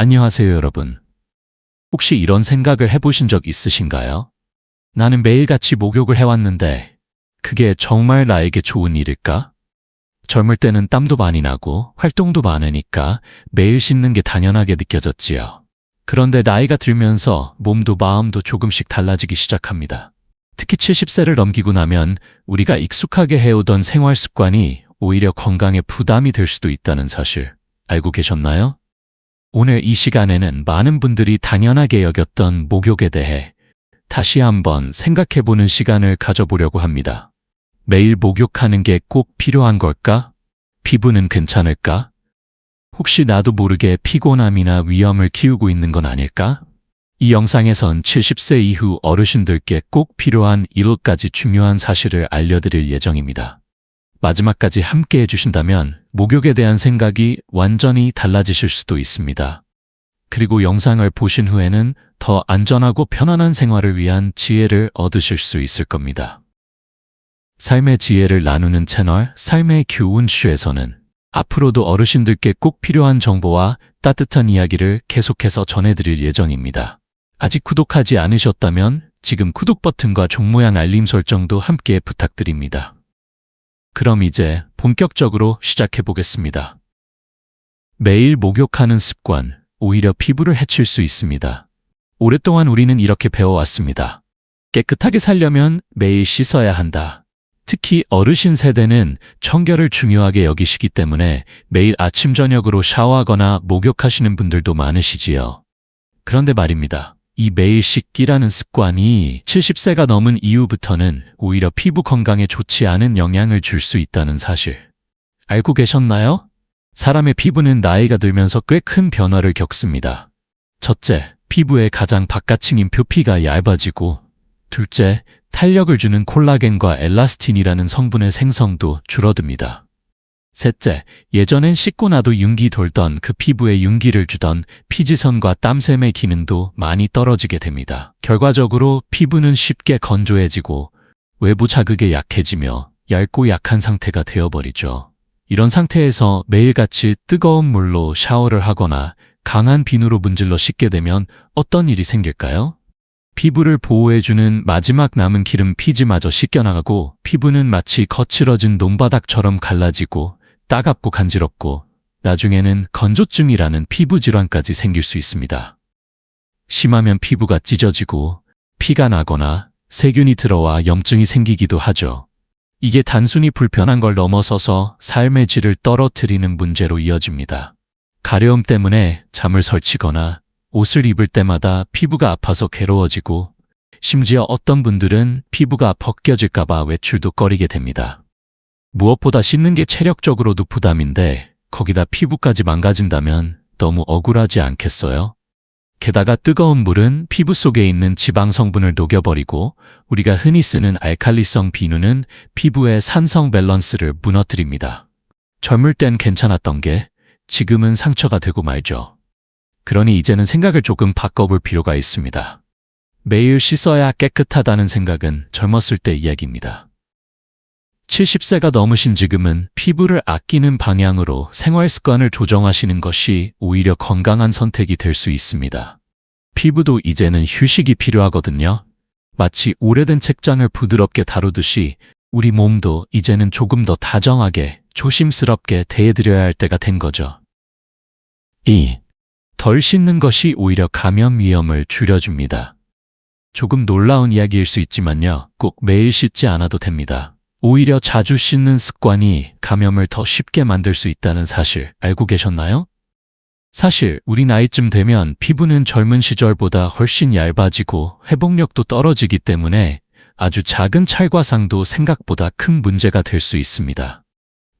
안녕하세요, 여러분. 혹시 이런 생각을 해보신 적 있으신가요? 나는 매일같이 목욕을 해왔는데, 그게 정말 나에게 좋은 일일까? 젊을 때는 땀도 많이 나고 활동도 많으니까 매일 씻는 게 당연하게 느껴졌지요. 그런데 나이가 들면서 몸도 마음도 조금씩 달라지기 시작합니다. 특히 70세를 넘기고 나면 우리가 익숙하게 해오던 생활 습관이 오히려 건강에 부담이 될 수도 있다는 사실 알고 계셨나요? 오늘 이 시간에는 많은 분들이 당연하게 여겼던 목욕에 대해 다시 한번 생각해보는 시간을 가져보려고 합니다. 매일 목욕하는 게 꼭 필요한 걸까? 피부는 괜찮을까? 혹시 나도 모르게 피곤함이나 위험을 키우고 있는 건 아닐까? 이 영상에선 70세 이후 어르신들께 꼭 필요한 7가지 중요한 사실을 알려드릴 예정입니다. 마지막까지 함께 해주신다면 목욕에 대한 생각이 완전히 달라지실 수도 있습니다. 그리고 영상을 보신 후에는 더 안전하고 편안한 생활을 위한 지혜를 얻으실 수 있을 겁니다. 삶의 지혜를 나누는 채널 삶의 교훈쇼에서는 앞으로도 어르신들께 꼭 필요한 정보와 따뜻한 이야기를 계속해서 전해드릴 예정입니다. 아직 구독하지 않으셨다면 지금 구독 버튼과 종 모양 알림 설정도 함께 부탁드립니다. 그럼 이제 본격적으로 시작해 보겠습니다. 매일 목욕하는 습관, 오히려 피부를 해칠 수 있습니다. 오랫동안 우리는 이렇게 배워왔습니다. 깨끗하게 살려면 매일 씻어야 한다. 특히 어르신 세대는 청결을 중요하게 여기시기 때문에 매일 아침 저녁으로 샤워하거나 목욕하시는 분들도 많으시지요. 그런데 말입니다. 이 매일 씻기라는 습관이 70세가 넘은 이후부터는 오히려 피부 건강에 좋지 않은 영향을 줄 수 있다는 사실. 알고 계셨나요? 사람의 피부는 나이가 들면서 꽤 큰 변화를 겪습니다. 첫째, 피부의 가장 바깥층인 표피가 얇아지고, 둘째, 탄력을 주는 콜라겐과 엘라스틴이라는 성분의 생성도 줄어듭니다. 셋째, 예전엔 씻고 나도 윤기 돌던 그 피부에 윤기를 주던 피지선과 땀샘의 기능도 많이 떨어지게 됩니다. 결과적으로 피부는 쉽게 건조해지고 외부 자극에 약해지며 얇고 약한 상태가 되어버리죠. 이런 상태에서 매일같이 뜨거운 물로 샤워를 하거나 강한 비누로 문질러 씻게 되면 어떤 일이 생길까요? 피부를 보호해주는 마지막 남은 기름 피지마저 씻겨나가고 피부는 마치 거칠어진 논바닥처럼 갈라지고 따갑고 간지럽고 나중에는 건조증이라는 피부 질환까지 생길 수 있습니다. 심하면 피부가 찢어지고 피가 나거나 세균이 들어와 염증이 생기기도 하죠. 이게 단순히 불편한 걸 넘어서서 삶의 질을 떨어뜨리는 문제로 이어집니다. 가려움 때문에 잠을 설치거나 옷을 입을 때마다 피부가 아파서 괴로워지고 심지어 어떤 분들은 피부가 벗겨질까봐 외출도 꺼리게 됩니다. 무엇보다 씻는 게 체력적으로도 부담인데 거기다 피부까지 망가진다면 너무 억울하지 않겠어요? 게다가 뜨거운 물은 피부 속에 있는 지방 성분을 녹여버리고 우리가 흔히 쓰는 알칼리성 비누는 피부의 산성 밸런스를 무너뜨립니다. 젊을 땐 괜찮았던 게 지금은 상처가 되고 말죠. 그러니 이제는 생각을 조금 바꿔볼 필요가 있습니다. 매일 씻어야 깨끗하다는 생각은 젊었을 때 이야기입니다. 70세가 넘으신 지금은 피부를 아끼는 방향으로 생활 습관을 조정하시는 것이 오히려 건강한 선택이 될 수 있습니다. 피부도 이제는 휴식이 필요하거든요. 마치 오래된 책장을 부드럽게 다루듯이 우리 몸도 이제는 조금 더 다정하게 조심스럽게 대해드려야 할 때가 된 거죠. 2. 덜 씻는 것이 오히려 감염 위험을 줄여줍니다. 조금 놀라운 이야기일 수 있지만요. 꼭 매일 씻지 않아도 됩니다. 오히려 자주 씻는 습관이 감염을 더 쉽게 만들 수 있다는 사실 알고 계셨나요? 사실 우리 나이쯤 되면 피부는 젊은 시절보다 훨씬 얇아지고 회복력도 떨어지기 때문에 아주 작은 찰과상도 생각보다 큰 문제가 될 수 있습니다.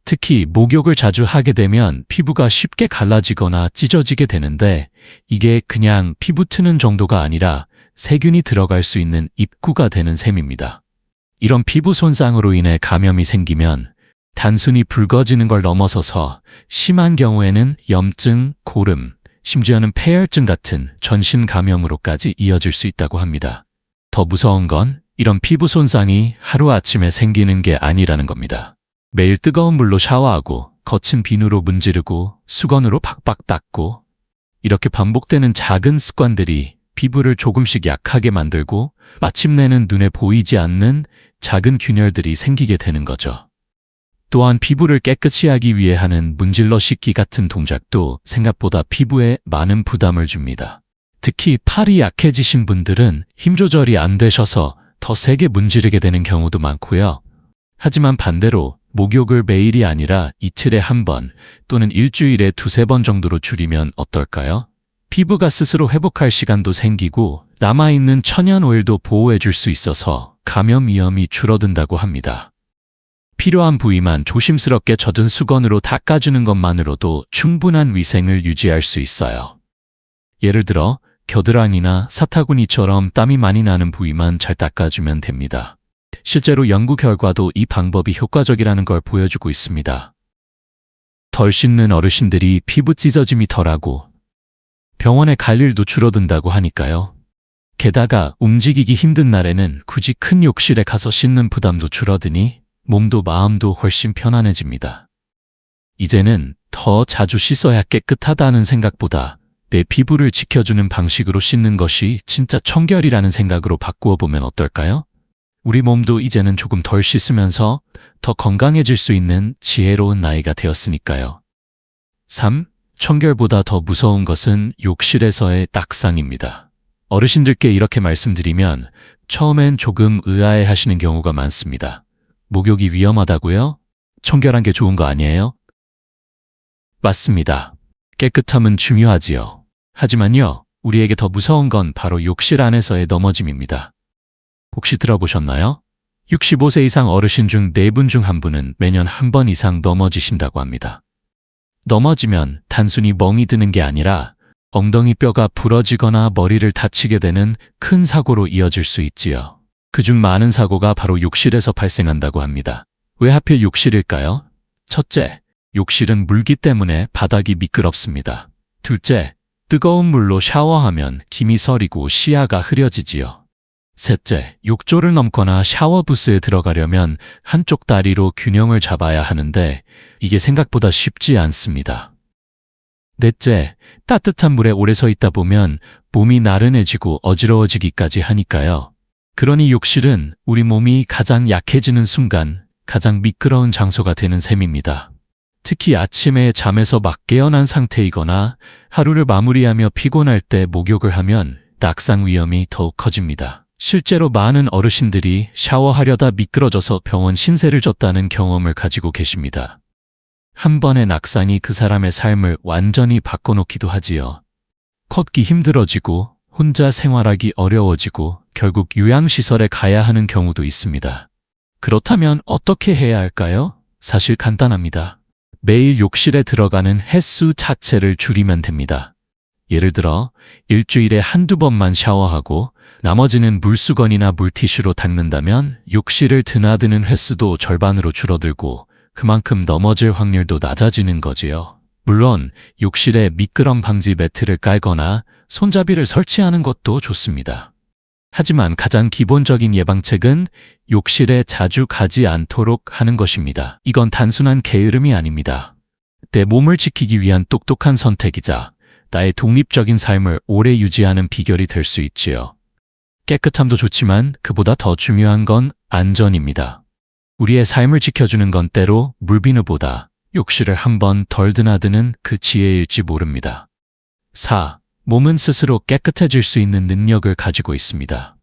특히 목욕을 자주 하게 되면 피부가 쉽게 갈라지거나 찢어지게 되는데 이게 그냥 피부 트는 정도가 아니라 세균이 들어갈 수 있는 입구가 되는 셈입니다. 이런 피부 손상으로 인해 감염이 생기면 단순히 붉어지는 걸 넘어서서 심한 경우에는 염증, 고름, 심지어는 폐혈증 같은 전신 감염으로까지 이어질 수 있다고 합니다. 더 무서운 건 이런 피부 손상이 하루아침에 생기는 게 아니라는 겁니다. 매일 뜨거운 물로 샤워하고 거친 비누로 문지르고 수건으로 팍팍 닦고 이렇게 반복되는 작은 습관들이 피부를 조금씩 약하게 만들고 마침내는 눈에 보이지 않는 작은 균열들이 생기게 되는 거죠. 또한 피부를 깨끗이 하기 위해 하는 문질러 씻기 같은 동작도 생각보다 피부에 많은 부담을 줍니다. 특히 팔이 약해지신 분들은 힘 조절이 안 되셔서 더 세게 문지르게 되는 경우도 많고요. 하지만 반대로 목욕을 매일이 아니라 이틀에 한 번 또는 일주일에 두세 번 정도로 줄이면 어떨까요? 피부가 스스로 회복할 시간도 생기고 남아있는 천연 오일도 보호해 줄 수 있어서 감염 위험이 줄어든다고 합니다. 필요한 부위만 조심스럽게 젖은 수건으로 닦아주는 것만으로도 충분한 위생을 유지할 수 있어요. 예를 들어 겨드랑이나 사타구니처럼 땀이 많이 나는 부위만 잘 닦아주면 됩니다. 실제로 연구 결과도 이 방법이 효과적이라는 걸 보여주고 있습니다. 덜 씻는 어르신들이 피부 찢어짐이 덜하고 병원에 갈 일도 줄어든다고 하니까요. 게다가 움직이기 힘든 날에는 굳이 큰 욕실에 가서 씻는 부담도 줄어드니 몸도 마음도 훨씬 편안해집니다. 이제는 더 자주 씻어야 깨끗하다는 생각보다 내 피부를 지켜주는 방식으로 씻는 것이 진짜 청결이라는 생각으로 바꾸어 보면 어떨까요? 우리 몸도 이제는 조금 덜 씻으면서 더 건강해질 수 있는 지혜로운 나이가 되었으니까요. 3. 청결보다 더 무서운 것은 욕실에서의 낙상입니다. 어르신들께 이렇게 말씀드리면 처음엔 조금 의아해 하시는 경우가 많습니다. 목욕이 위험하다고요? 청결한 게 좋은 거 아니에요? 맞습니다. 깨끗함은 중요하지요. 하지만요, 우리에게 더 무서운 건 바로 욕실 안에서의 넘어짐입니다. 혹시 들어보셨나요? 65세 이상 어르신 중 4분 중 한 분은 매년 한 번 이상 넘어지신다고 합니다. 넘어지면 단순히 멍이 드는 게 아니라 엉덩이 뼈가 부러지거나 머리를 다치게 되는 큰 사고로 이어질 수 있지요. 그중 많은 사고가 바로 욕실에서 발생한다고 합니다. 왜 하필 욕실일까요? 첫째, 욕실은 물기 때문에 바닥이 미끄럽습니다. 둘째, 뜨거운 물로 샤워하면 김이 서리고 시야가 흐려지지요. 셋째, 욕조를 넘거나 샤워 부스에 들어가려면 한쪽 다리로 균형을 잡아야 하는데 이게 생각보다 쉽지 않습니다. 넷째, 따뜻한 물에 오래 서 있다 보면 몸이 나른해지고 어지러워지기까지 하니까요. 그러니 욕실은 우리 몸이 가장 약해지는 순간 가장 미끄러운 장소가 되는 셈입니다. 특히 아침에 잠에서 막 깨어난 상태이거나 하루를 마무리하며 피곤할 때 목욕을 하면 낙상 위험이 더욱 커집니다. 실제로 많은 어르신들이 샤워하려다 미끄러져서 병원 신세를 졌다는 경험을 가지고 계십니다. 한 번의 낙상이 그 사람의 삶을 완전히 바꿔놓기도 하지요. 걷기 힘들어지고 혼자 생활하기 어려워지고 결국 요양시설에 가야 하는 경우도 있습니다. 그렇다면 어떻게 해야 할까요? 사실 간단합니다. 매일 욕실에 들어가는 횟수 자체를 줄이면 됩니다. 예를 들어 일주일에 한두 번만 샤워하고 나머지는 물수건이나 물티슈로 닦는다면 욕실을 드나드는 횟수도 절반으로 줄어들고 그만큼 넘어질 확률도 낮아지는 거지요. 물론 욕실에 미끄럼 방지 매트를 깔거나 손잡이를 설치하는 것도 좋습니다. 하지만 가장 기본적인 예방책은 욕실에 자주 가지 않도록 하는 것입니다. 이건 단순한 게으름이 아닙니다. 내 몸을 지키기 위한 똑똑한 선택이자 나의 독립적인 삶을 오래 유지하는 비결이 될 수 있지요. 깨끗함도 좋지만 그보다 더 중요한 건 안전입니다. 우리의 삶을 지켜주는 건 때로 물비누보다 욕실을 한 번 덜 드나드는 그 지혜일지 모릅니다. 4. 몸은 스스로 깨끗해질 수 있는 능력을 가지고 있습니다.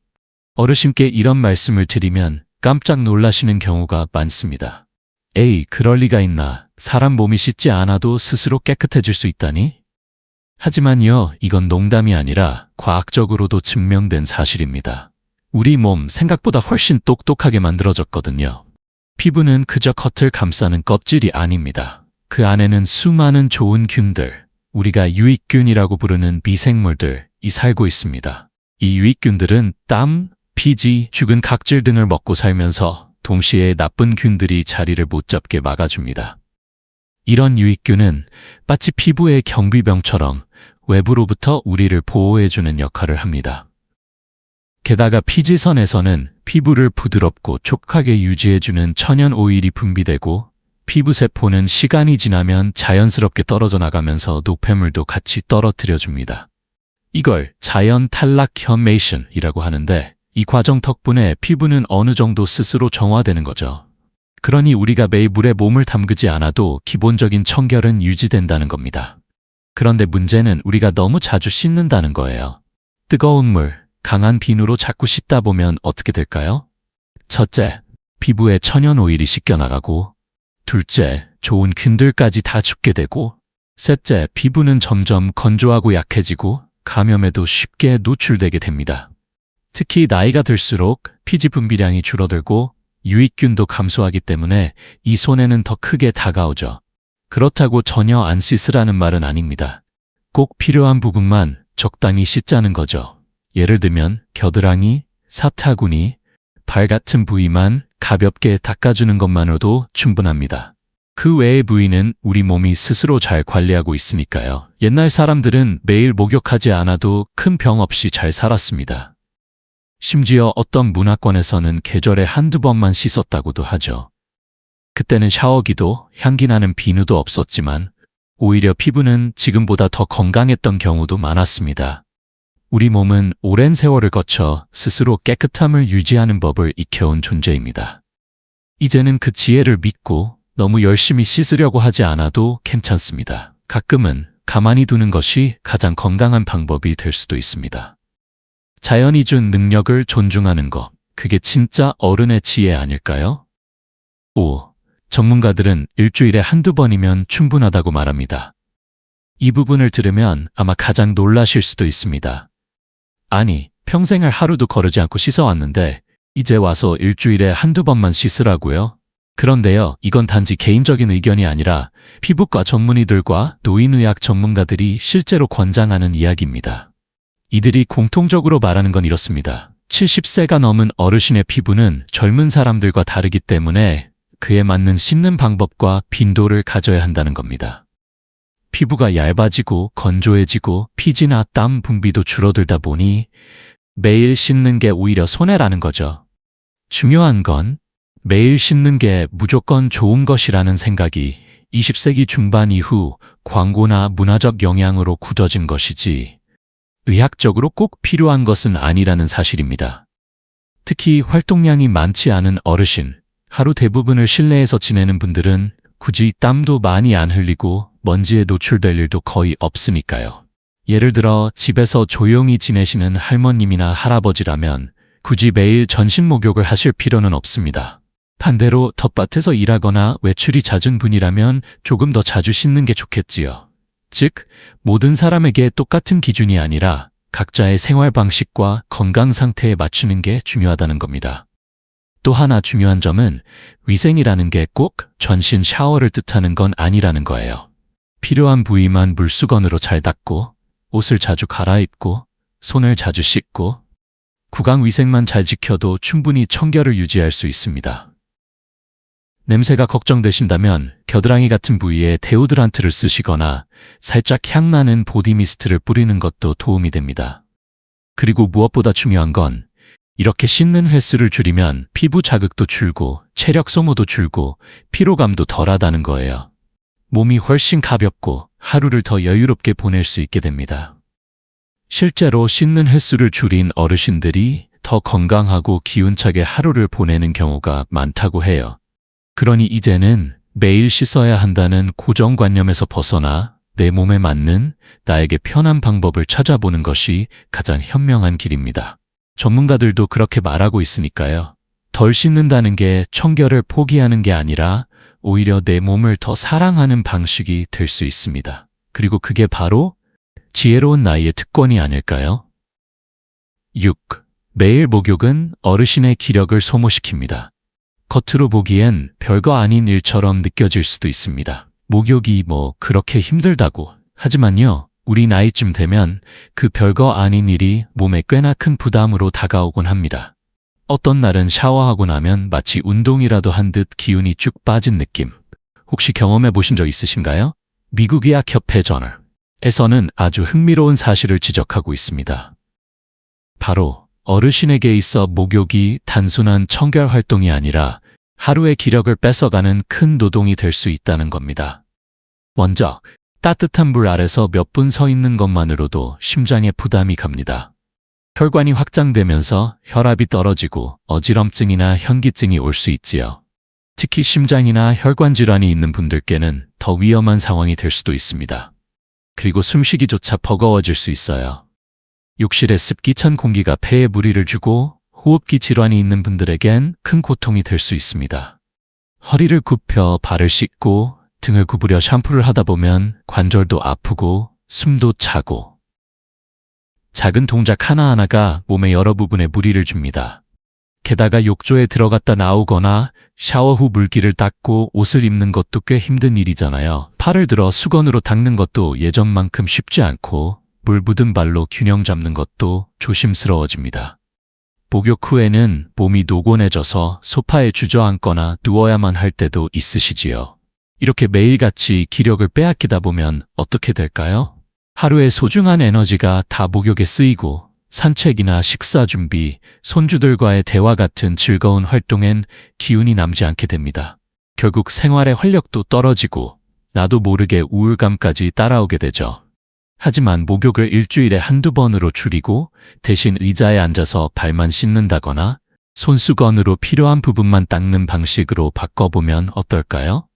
어르신께 이런 말씀을 드리면 깜짝 놀라시는 경우가 많습니다. 에이, 그럴 리가 있나. 사람 몸이 씻지 않아도 스스로 깨끗해질 수 있다니? 하지만요, 이건 농담이 아니라 과학적으로도 증명된 사실입니다. 우리 몸 생각보다 훨씬 똑똑하게 만들어졌거든요. 피부는 그저 겉을 감싸는 껍질이 아닙니다. 그 안에는 수많은 좋은 균들, 우리가 유익균이라고 부르는 미생물들이 살고 있습니다. 이 유익균들은 땀, 피지, 죽은 각질 등을 먹고 살면서 동시에 나쁜 균들이 자리를 못 잡게 막아줍니다. 이런 유익균은 마치 피부의 경비병처럼 외부로부터 우리를 보호해주는 역할을 합니다. 게다가 피지선에서는 피부를 부드럽고 촉하게 유지해주는 천연 오일이 분비되고 피부세포는 시간이 지나면 자연스럽게 떨어져 나가면서 노폐물도 같이 떨어뜨려 줍니다. 이걸 자연 탈락 현메이션이라고 하는데 이 과정 덕분에 피부는 어느 정도 스스로 정화되는 거죠. 그러니 우리가 매일 물에 몸을 담그지 않아도 기본적인 청결은 유지된다는 겁니다. 그런데 문제는 우리가 너무 자주 씻는다는 거예요. 뜨거운 물, 강한 비누로 자꾸 씻다 보면 어떻게 될까요? 첫째, 피부에 천연 오일이 씻겨나가고, 둘째, 좋은 균들까지 다 죽게 되고, 셋째, 피부는 점점 건조하고 약해지고, 감염에도 쉽게 노출되게 됩니다. 특히 나이가 들수록 피지 분비량이 줄어들고 유익균도 감소하기 때문에 이 손해는 더 크게 다가오죠. 그렇다고 전혀 안 씻으라는 말은 아닙니다. 꼭 필요한 부분만 적당히 씻자는 거죠. 예를 들면 겨드랑이, 사타구니, 발 같은 부위만 가볍게 닦아주는 것만으로도 충분합니다. 그 외의 부위는 우리 몸이 스스로 잘 관리하고 있으니까요. 옛날 사람들은 매일 목욕하지 않아도 큰 병 없이 잘 살았습니다. 심지어 어떤 문화권에서는 계절에 한두 번만 씻었다고도 하죠. 그때는 샤워기도 향기 나는 비누도 없었지만 오히려 피부는 지금보다 더 건강했던 경우도 많았습니다. 우리 몸은 오랜 세월을 거쳐 스스로 깨끗함을 유지하는 법을 익혀온 존재입니다. 이제는 그 지혜를 믿고 너무 열심히 씻으려고 하지 않아도 괜찮습니다. 가끔은 가만히 두는 것이 가장 건강한 방법이 될 수도 있습니다. 자연이 준 능력을 존중하는 것, 그게 진짜 어른의 지혜 아닐까요? 5. 전문가들은 일주일에 한두 번이면 충분하다고 말합니다. 이 부분을 들으면 아마 가장 놀라실 수도 있습니다. 아니, 평생을 하루도 거르지 않고 씻어왔는데 이제 와서 일주일에 한두 번만 씻으라고요? 그런데요, 이건 단지 개인적인 의견이 아니라 피부과 전문의들과 노인의학 전문가들이 실제로 권장하는 이야기입니다. 이들이 공통적으로 말하는 건 이렇습니다. 70세가 넘은 어르신의 피부는 젊은 사람들과 다르기 때문에 그에 맞는 씻는 방법과 빈도를 가져야 한다는 겁니다. 피부가 얇아지고 건조해지고 피지나 땀 분비도 줄어들다 보니 매일 씻는 게 오히려 손해라는 거죠. 중요한 건 매일 씻는 게 무조건 좋은 것이라는 생각이 20세기 중반 이후 광고나 문화적 영향으로 굳어진 것이지 의학적으로 꼭 필요한 것은 아니라는 사실입니다. 특히 활동량이 많지 않은 어르신, 하루 대부분을 실내에서 지내는 분들은 굳이 땀도 많이 안 흘리고 먼지에 노출될 일도 거의 없으니까요. 예를 들어 집에서 조용히 지내시는 할머님이나 할아버지라면 굳이 매일 전신 목욕을 하실 필요는 없습니다. 반대로 텃밭에서 일하거나 외출이 잦은 분이라면 조금 더 자주 씻는 게 좋겠지요. 즉, 모든 사람에게 똑같은 기준이 아니라 각자의 생활 방식과 건강 상태에 맞추는 게 중요하다는 겁니다. 또 하나 중요한 점은 위생이라는 게 꼭 전신 샤워를 뜻하는 건 아니라는 거예요. 필요한 부위만 물수건으로 잘 닦고, 옷을 자주 갈아입고, 손을 자주 씻고, 구강 위생만 잘 지켜도 충분히 청결을 유지할 수 있습니다. 냄새가 걱정되신다면 겨드랑이 같은 부위에 데오드란트를 쓰시거나 살짝 향나는 보디미스트를 뿌리는 것도 도움이 됩니다. 그리고 무엇보다 중요한 건 이렇게 씻는 횟수를 줄이면 피부 자극도 줄고 체력 소모도 줄고 피로감도 덜하다는 거예요. 몸이 훨씬 가볍고 하루를 더 여유롭게 보낼 수 있게 됩니다. 실제로 씻는 횟수를 줄인 어르신들이 더 건강하고 기운차게 하루를 보내는 경우가 많다고 해요. 그러니 이제는 매일 씻어야 한다는 고정관념에서 벗어나 내 몸에 맞는 나에게 편한 방법을 찾아보는 것이 가장 현명한 길입니다. 전문가들도 그렇게 말하고 있으니까요. 덜 씻는다는 게 청결을 포기하는 게 아니라 오히려 내 몸을 더 사랑하는 방식이 될 수 있습니다. 그리고 그게 바로 지혜로운 나이의 특권이 아닐까요? 6. 매일 목욕은 어르신의 기력을 소모시킵니다. 겉으로 보기엔 별거 아닌 일처럼 느껴질 수도 있습니다. 목욕이 뭐 그렇게 힘들다고. 하지만요, 우리 나이쯤 되면 그 별거 아닌 일이 몸에 꽤나 큰 부담으로 다가오곤 합니다. 어떤 날은 샤워하고 나면 마치 운동이라도 한 듯 기운이 쭉 빠진 느낌. 혹시 경험해 보신 적 있으신가요? 미국 의학협회 저널에서는 아주 흥미로운 사실을 지적하고 있습니다. 바로 어르신에게 있어 목욕이 단순한 청결 활동이 아니라 하루의 기력을 뺏어가는 큰 노동이 될 수 있다는 겁니다. 먼저 따뜻한 물 아래서 몇 분 서 있는 것만으로도 심장에 부담이 갑니다. 혈관이 확장되면서 혈압이 떨어지고 어지럼증이나 현기증이 올 수 있지요. 특히 심장이나 혈관 질환이 있는 분들께는 더 위험한 상황이 될 수도 있습니다. 그리고 숨쉬기조차 버거워질 수 있어요. 욕실의 습기 찬 공기가 폐에 무리를 주고 호흡기 질환이 있는 분들에겐 큰 고통이 될 수 있습니다. 허리를 굽혀 발을 씻고 등을 구부려 샴푸를 하다 보면 관절도 아프고 숨도 차고 작은 동작 하나하나가 몸의 여러 부분에 무리를 줍니다. 게다가 욕조에 들어갔다 나오거나 샤워 후 물기를 닦고 옷을 입는 것도 꽤 힘든 일이잖아요. 팔을 들어 수건으로 닦는 것도 예전만큼 쉽지 않고 물 묻은 발로 균형 잡는 것도 조심스러워집니다. 목욕 후에는 몸이 노곤해져서 소파에 주저앉거나 누워야만 할 때도 있으시지요. 이렇게 매일같이 기력을 빼앗기다 보면 어떻게 될까요? 하루의 소중한 에너지가 다 목욕에 쓰이고 산책이나 식사 준비, 손주들과의 대화 같은 즐거운 활동엔 기운이 남지 않게 됩니다. 결국 생활의 활력도 떨어지고 나도 모르게 우울감까지 따라오게 되죠. 하지만 목욕을 일주일에 한두 번으로 줄이고 대신 의자에 앉아서 발만 씻는다거나 손수건으로 필요한 부분만 닦는 방식으로 바꿔보면 어떨까요?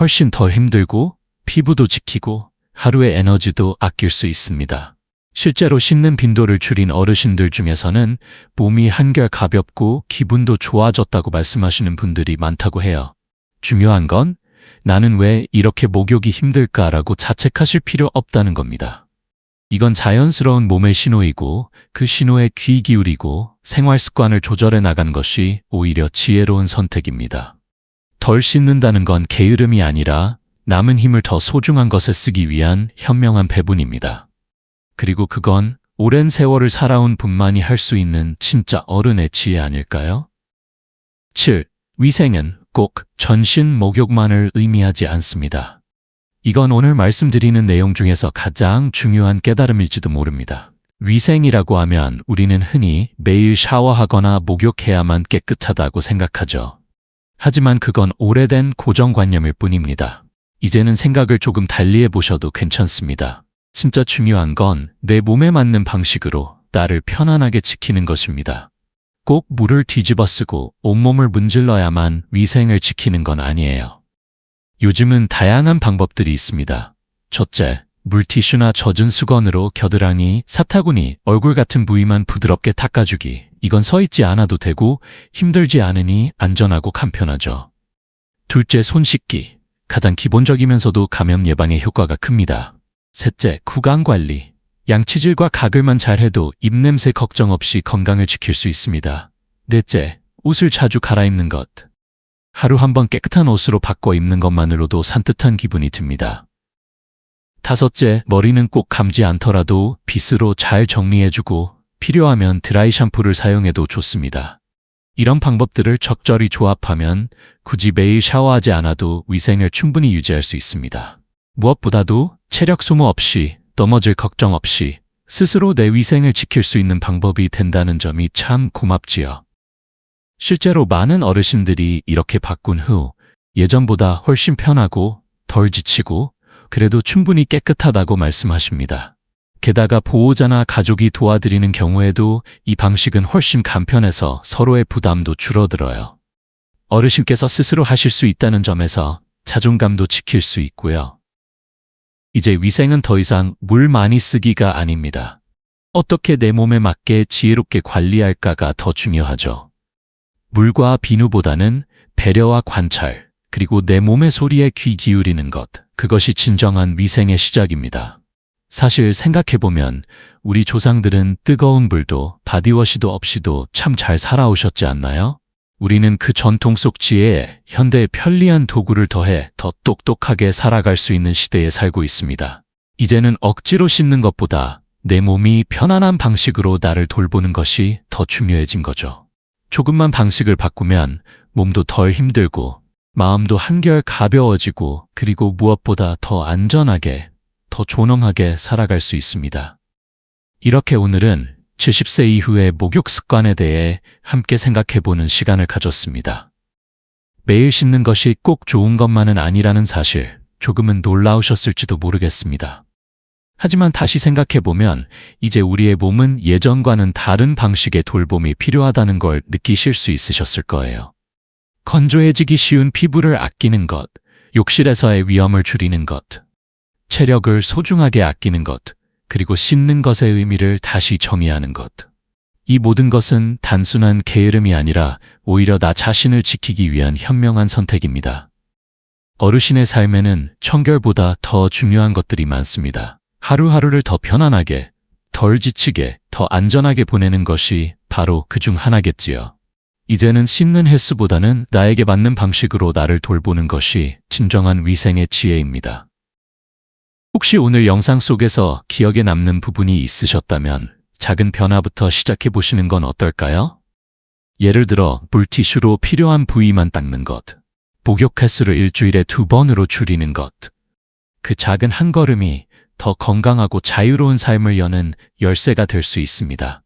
훨씬 덜 힘들고 피부도 지키고 하루의 에너지도 아낄 수 있습니다. 실제로 씻는 빈도를 줄인 어르신들 중에서는 몸이 한결 가볍고 기분도 좋아졌다고 말씀하시는 분들이 많다고 해요. 중요한 건 나는 왜 이렇게 목욕이 힘들까라고 자책하실 필요 없다는 겁니다. 이건 자연스러운 몸의 신호이고 그 신호에 귀 기울이고 생활 습관을 조절해 나간 것이 오히려 지혜로운 선택입니다. 덜 씻는다는 건 게으름이 아니라 남은 힘을 더 소중한 것에 쓰기 위한 현명한 배분입니다. 그리고 그건 오랜 세월을 살아온 분만이 할 수 있는 진짜 어른의 지혜 아닐까요? 7. 위생은 꼭 전신 목욕만을 의미하지 않습니다. 이건 오늘 말씀드리는 내용 중에서 가장 중요한 깨달음일지도 모릅니다. 위생이라고 하면 우리는 흔히 매일 샤워하거나 목욕해야만 깨끗하다고 생각하죠. 하지만 그건 오래된 고정관념일 뿐입니다. 이제는 생각을 조금 달리 해보셔도 괜찮습니다. 진짜 중요한 건 내 몸에 맞는 방식으로 나를 편안하게 지키는 것입니다. 꼭 물을 뒤집어 쓰고 온몸을 문질러야만 위생을 지키는 건 아니에요. 요즘은 다양한 방법들이 있습니다. 첫째, 물티슈나 젖은 수건으로 겨드랑이, 사타구니, 얼굴 같은 부위만 부드럽게 닦아주기. 이건 서 있지 않아도 되고 힘들지 않으니 안전하고 간편하죠. 둘째, 손 씻기. 가장 기본적이면서도 감염 예방에 효과가 큽니다. 셋째, 구강 관리. 양치질과 가글만 잘해도 입냄새 걱정 없이 건강을 지킬 수 있습니다. 넷째, 옷을 자주 갈아입는 것. 하루 한 번 깨끗한 옷으로 바꿔 입는 것만으로도 산뜻한 기분이 듭니다. 다섯째, 머리는 꼭 감지 않더라도 빗으로 잘 정리해주고 필요하면 드라이 샴푸를 사용해도 좋습니다. 이런 방법들을 적절히 조합하면 굳이 매일 샤워하지 않아도 위생을 충분히 유지할 수 있습니다. 무엇보다도 체력 소모 없이 넘어질 걱정 없이 스스로 내 위생을 지킬 수 있는 방법이 된다는 점이 참 고맙지요. 실제로 많은 어르신들이 이렇게 바꾼 후 예전보다 훨씬 편하고 덜 지치고 그래도 충분히 깨끗하다고 말씀하십니다. 게다가 보호자나 가족이 도와드리는 경우에도 이 방식은 훨씬 간편해서 서로의 부담도 줄어들어요. 어르신께서 스스로 하실 수 있다는 점에서 자존감도 지킬 수 있고요. 이제 위생은 더 이상 물 많이 쓰기가 아닙니다. 어떻게 내 몸에 맞게 지혜롭게 관리할까가 더 중요하죠. 물과 비누보다는 배려와 관찰, 그리고 내 몸의 소리에 귀 기울이는 것, 그것이 진정한 위생의 시작입니다. 사실 생각해보면 우리 조상들은 뜨거운 불도 바디워시도 없이도 참 잘 살아오셨지 않나요? 우리는 그 전통 속 지혜에 현대의 편리한 도구를 더해 더 똑똑하게 살아갈 수 있는 시대에 살고 있습니다. 이제는 억지로 씻는 것보다 내 몸이 편안한 방식으로 나를 돌보는 것이 더 중요해진 거죠. 조금만 방식을 바꾸면 몸도 덜 힘들고 마음도 한결 가벼워지고 그리고 무엇보다 더 안전하게, 더 존엄하게 살아갈 수 있습니다. 이렇게 오늘은 70세 이후의 목욕 습관에 대해 함께 생각해 보는 시간을 가졌습니다. 매일 씻는 것이 꼭 좋은 것만은 아니라는 사실 조금은 놀라우셨을지도 모르겠습니다. 하지만 다시 생각해보면 이제 우리의 몸은 예전과는 다른 방식의 돌봄이 필요하다는 걸 느끼실 수 있으셨을 거예요. 건조해지기 쉬운 피부를 아끼는 것, 욕실에서의 위험을 줄이는 것, 체력을 소중하게 아끼는 것, 그리고 씻는 것의 의미를 다시 정의하는 것. 이 모든 것은 단순한 게으름이 아니라 오히려 나 자신을 지키기 위한 현명한 선택입니다. 어르신의 삶에는 청결보다 더 중요한 것들이 많습니다. 하루하루를 더 편안하게, 덜 지치게, 더 안전하게 보내는 것이 바로 그 중 하나겠지요. 이제는 씻는 횟수보다는 나에게 맞는 방식으로 나를 돌보는 것이 진정한 위생의 지혜입니다. 혹시 오늘 영상 속에서 기억에 남는 부분이 있으셨다면 작은 변화부터 시작해 보시는 건 어떨까요? 예를 들어 물티슈로 필요한 부위만 닦는 것, 복역 횟수를 일주일에 두 번으로 줄이는 것. 그 작은 한 걸음이 더 건강하고 자유로운 삶을 여는 열쇠가 될 수 있습니다.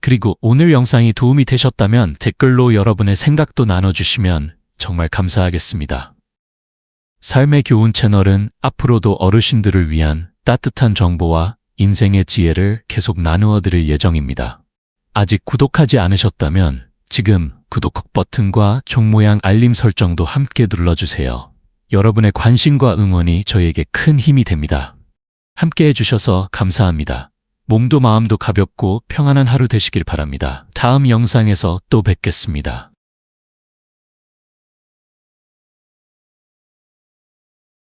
그리고 오늘 영상이 도움이 되셨다면 댓글로 여러분의 생각도 나눠주시면 정말 감사하겠습니다. 삶의 교훈 채널은 앞으로도 어르신들을 위한 따뜻한 정보와 인생의 지혜를 계속 나누어 드릴 예정입니다. 아직 구독하지 않으셨다면 지금 구독 버튼과 종 모양 알림 설정도 함께 눌러주세요. 여러분의 관심과 응원이 저에게 큰 힘이 됩니다. 함께 해주셔서 감사합니다. 몸도 마음도 가볍고 평안한 하루 되시길 바랍니다. 다음 영상에서 또 뵙겠습니다.